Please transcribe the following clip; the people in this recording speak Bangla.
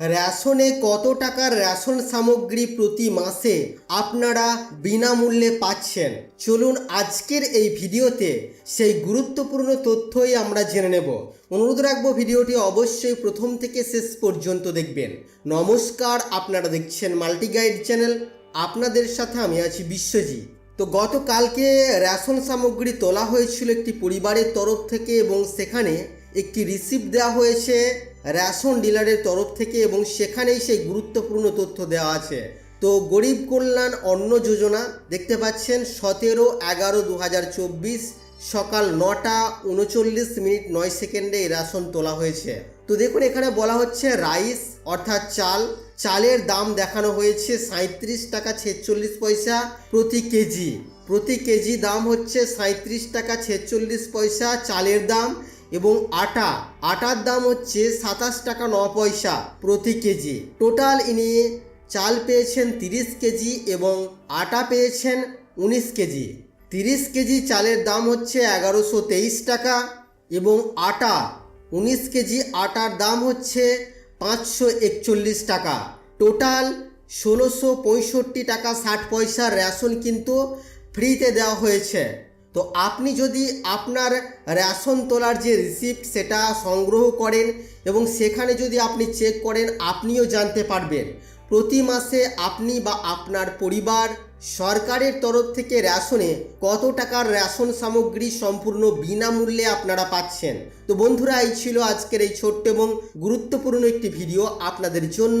রেশনে কত টাকার রেশন সামগ্রী প্রতি মাসে আপনারা বিনামূল্যে পাচ্ছেন? চলুন আজকের এই ভিডিওতে সেই গুরুত্বপূর্ণ তথ্যই আমরা জেনে নেব। অনুরোধ রাখব ভিডিওটি অবশ্যই প্রথম থেকে শেষ পর্যন্ত দেখবেন। নমস্কার, আপনারা দেখছেন মাল্টি গাইড চ্যানেল। আপনাদের সাথে আমি আছি বিশ্বজিৎ। তো গতকালকে রেশন সামগ্রী তোলা হয়েছিল একটি পরিবারের তরফ থেকে এবং সেখানে একটি রিসিপ্ট দেওয়া হয়েছে রেশন ডিলারের তরফ থেকে এবং সেখানেই সেই গুরুত্বপূর্ণ তথ্য দেওয়া আছে। তো গরিব কল্যাণ অন্ন যোজনা দেখতে পাচ্ছেন সতেরো এগারো দু সকাল নটা উনচল্লিশ মিনিট নয় সেকেন্ডে এই রেশন তোলা হয়েছে। তো দেখুন এখানে বলা হচ্ছে রাইস অর্থাৎ চাল। চালের দাম দেখানো হয়েছে সাঁত্রিশ টাকা ছেচল্লিশ পয়সা প্রতি কেজি। প্রতি কেজি দাম হচ্ছে সাঁত্রিশ টাকা ছেচল্লিশ পয়সা চালের দাম। এবং আটা। আটার দাম হচ্ছে সাতাশ টাকা ন পয়সা প্রতি কেজি। টোটাল ইনি চাল পেয়েছেন তিরিশ কেজি এবং আটা পেয়েছেন উনিশ কেজি। তিরিশ কেজি চালের দাম হচ্ছে এগারোশো তেইশ টাকা এবং আটা, উনিশ কেজি আটার দাম হচ্ছে পাঁচশো একচল্লিশ টাকা। টোটাল ষোলোশো পঁয়ষট্টি টাকা ষাট পয়সার রেশন কিন্তু ফ্রিতে দেওয়া হয়েছে। তো আপনি যদি আপনার রেশন তোলার যে রিসিপ্ট সেটা সংগ্রহ করেন এবং সেখানে যদি আপনি চেক করেন, আপনিও জানতে পারবেন। প্রতি মাসে আপনি বা আপনার পরিবার সরকারের তরফ থেকে রেশনে কত টাকার রেশন সামগ্রী সম্পূর্ণ বিনামূল্যে আপনারা পাচ্ছেন। তো বন্ধুরা, এই ছিল আজকের এই ছোট্ট এবং গুরুত্বপূর্ণ একটি ভিডিও আপনাদের জন্য।